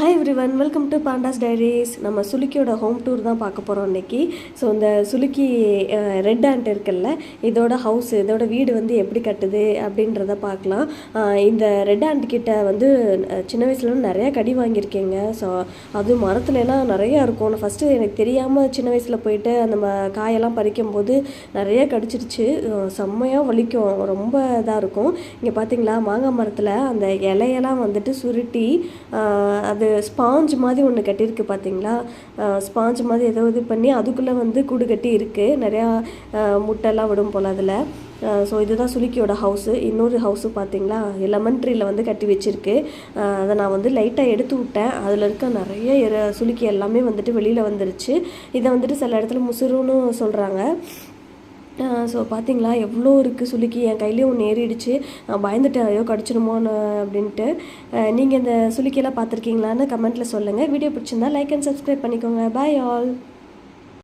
Hi every one welcome to panda's diaries நம்ம சுலுக்கியோட home tour தான் பார்க்க போகிறோம் இன்னைக்கு. ஸோ இந்த சுலுக்கி ரெட் ஆண்ட் இருக்குல்ல இதோட ஹவுஸ் இதோட வீடு வந்து எப்படி கட்டுது அப்படின்றத பார்க்கலாம். இந்த ரெட் ஆண்ட் கிட்ட வந்து சின்ன வயசுல நிறைய கடி வாங்கியிருக்கேங்க. ஸோ அது மரத்துலலாம் நிறையா இருக்கும். ஃபஸ்ட்டு எனக்கு தெரியாமல் சின்ன வயசில் போயிட்டு அந்த காயெல்லாம் பறிக்கும் போது நிறைய கடிச்சிருச்சு. செம்மையாக வலிக்கும். ரொம்ப இதாக இருக்கும். இங்கே பார்த்தீங்களா மாங்காய் மரத்தில் அந்த இலையெல்லாம் வந்துட்டு சுருட்டி அது ஸ்பாஞ்ச் மாதிரி ஒன்று கட்டியிருக்கு பார்த்தீங்களா ஸ்பாஞ்ச் மாதிரி ஏதோ இது பண்ணி அதுக்குள்ளே வந்து கூடு கட்டி இருக்குது நிறையா முட்டைலாம் விடும் போல் அதில். ஸோ இதுதான் சுலுக்கியோட ஹவுஸு இன்னொரு ஹவுஸு பார்த்தீங்களா லெமன் ட்ரீல வந்து கட்டி வச்சுருக்கு. அதை நான் வந்து லைட்டாக எடுத்து விட்டேன். அதில் இருக்க நிறைய சுலுக்கி சுளுக்கி எல்லாமே வந்துட்டு வெளியில் வந்துருச்சு. இதை வந்துட்டு சில இடத்துல முசுறுன்னு சொல்கிறாங்க ஸோ பார்த்தீங்களா எவ்வளோ இருக்குது சுளுக்கி என் கையிலேயும் ஒன்று ஏறிடுச்சு. நான் பயந்துட்டேன். ஐயோ கடிச்சிடுமோன்னு அப்படின்ட்டு. நீங்கள் இந்த சுளுக்கியெல்லாம் பார்த்துருக்கீங்களான்னு கமெண்ட்டில் சொல்லுங்கள் வீடியோ பிடிச்சிருந்தா லைக் அண்ட் சப்ஸ்கிரைப் பண்ணிக்கோங்க. Bye all